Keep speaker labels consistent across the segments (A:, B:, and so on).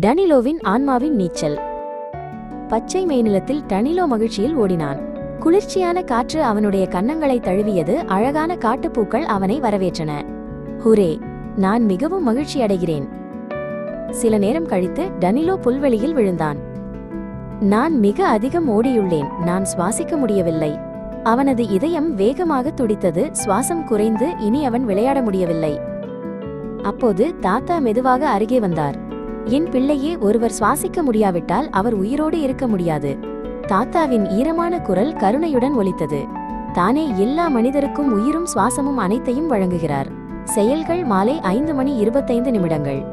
A: டனிலோவின் ஆன்மாவின் நீச்சல். பச்சை மேநிலத்தில் டனிலோ மகிழ்ச்சியில் ஓடினான். குளிர்ச்சியான காற்று அவனுடைய கன்னங்களை தழுவியது அழகான காட்டுப்பூக்கள் அவனை வரவேற்றன. ஹுரே நான் மிகவும் மகிழ்ச்சி அடைகிறேன். சில நேரம் கழித்து டனிலோ புல்வெளியில் விழுந்தான். நான் மிக அதிகம் ஓடியுள்ளேன். நான் சுவாசிக்க முடியவில்லை. அவனது இதயம் வேகமாக துடித்தது. சுவாசம் குறைந்து இனி அவன் விளையாட முடியவில்லை. அப்போது தாத்தா மெதுவாக அருகே வந்தார். என் பிள்ளையே ஒருவர் சுவாசிக்க முடியாவிட்டால் அவர் உயிரோடு இருக்க முடியாது. தாத்தாவின் ஈரமான குரல் கருணையுடன் ஒலித்தது. தானே எல்லா மனிதருக்கும் உயிரும் சுவாசமும் அனைத்தையும் வழங்குகிறார். செயல்கள் மாலை ஐந்து மணி இருபத்தைந்து நிமிடங்கள்.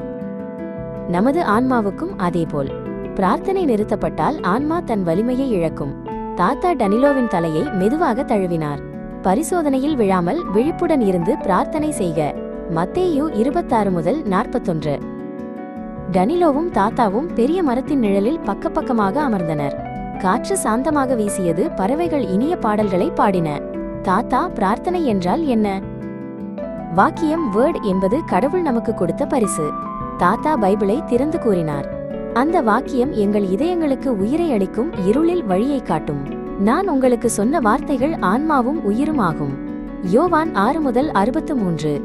A: நமது ஆன்மாவுக்கும் அதேபோல். பிரார்த்தனை நிறுத்தப்பட்டால் ஆன்மா தன் வலிமையை இழக்கும். தாத்தா டனிலோவின் தலையை மெதுவாக தழுவினார். பரிசோதனையில் விழாமல் விழிப்புடன் இருந்து பிரார்த்தனை செய்க. மத்தேயு இருபத்தாறு முதல் நாற்பத்தொன்று. டனிலோவும் தாத்தாவும் பெரிய மரத்தின் நிழலில் பக்கப்பக்கமாக அமர்ந்தனர். காற்று சாந்தமாக வீசியது பறவைகள் இனிய பாடல்களை பாடின. தாத்தா பிரார்த்தனை என்றால் என்ன? வாக்கியம் வேர்ட் என்பது கடவுள் நமக்கு கொடுத்த பரிசு. தாத்தா பைபிளை திறந்து கூறினார். அந்த வாக்கியம் எங்கள் இதயங்களுக்கு உயிரை அளிக்கும் இருளில் வழியை காட்டும். நான் உங்களுக்கு சொன்ன வார்த்தைகள் ஆன்மாவும் உயிரும் ஆகும் யோவான் ஆறு முதல் அறுபத்து மூன்று.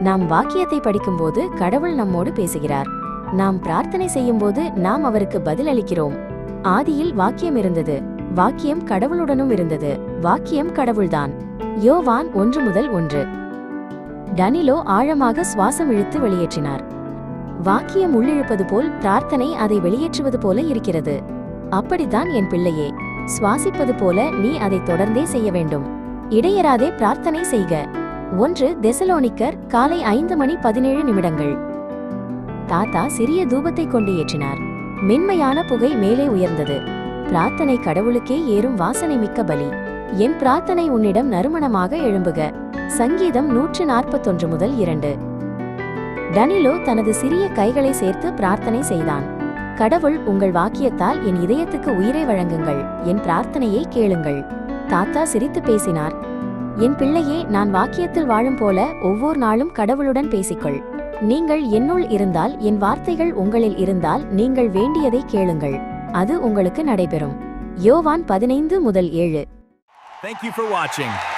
A: நாம் வாக்கியத்தை படிக்கும்போது கடவுள் நம்மோடு பேசுகிறார். நாம் பிரார்த்தனை செய்யும்போது நாம் அவருக்கு பதிலளிக்கிறோம். ஆதியில் வாக்கியம் இருந்தது. வாக்கியம் கடவுளுடனும் இருந்தது. வாக்கியம் கடவுள்தான். யோவான் ஒன்று முதல் ஒன்று. டனிலோ ஆழமாக சுவாசம் இழுத்து வெளியேற்றினார். வாக்கியம் உள்ளிழுப்பது போல் பிரார்த்தனை அதை வெளியேற்றுவது போல இருக்கிறது. அப்படித்தான் என் பிள்ளையே சுவாசிப்பது போல நீ அதை தொடர்ந்தே செய்ய வேண்டும். இடையராதே பிரார்த்தனை செய்க. ஒன்று தெசலோனிக்கர் காலை ஐந்து மணி பதினேழு நிமிடங்கள். தாத்தா சிறிய தூபத்தை கொண்டு ஏற்றினார். மென்மையான புகை மேலே உயர்ந்தது. பிரார்த்தனை கடவுளுக்கே ஏறும் வாசனை மிக்க பலி. என் பிரார்த்தனை உன்னிடம் நறுமணமாக எழும்புக. சங்கீதம் நூற்று நாற்பத்தொன்று முதல் இரண்டு. டனிலோ தனது சிறிய கைகளை சேர்த்து பிரார்த்தனை செய்தான். கடவுள் உங்கள் வாக்கியத்தால் என் இதயத்துக்கு உயிரை வழங்குங்கள். என் பிரார்த்தனையை கேளுங்கள். தாத்தா சிரித்து பேசினார். என் பிள்ளையே நான் வாக்கியத்தில் வாழும் போல ஒவ்வொரு நாளும் கடவுளுடன் பேசிக்கொள். நீங்கள் என்னுள் இருந்தால் என் வார்த்தைகள் உங்களில் இருந்தால் நீங்கள் வேண்டியதை கேளுங்கள். அது உங்களுக்கு நடைபெறும். யோவான் பதினைந்து முதல் ஏழு.
B: Thank you for watching.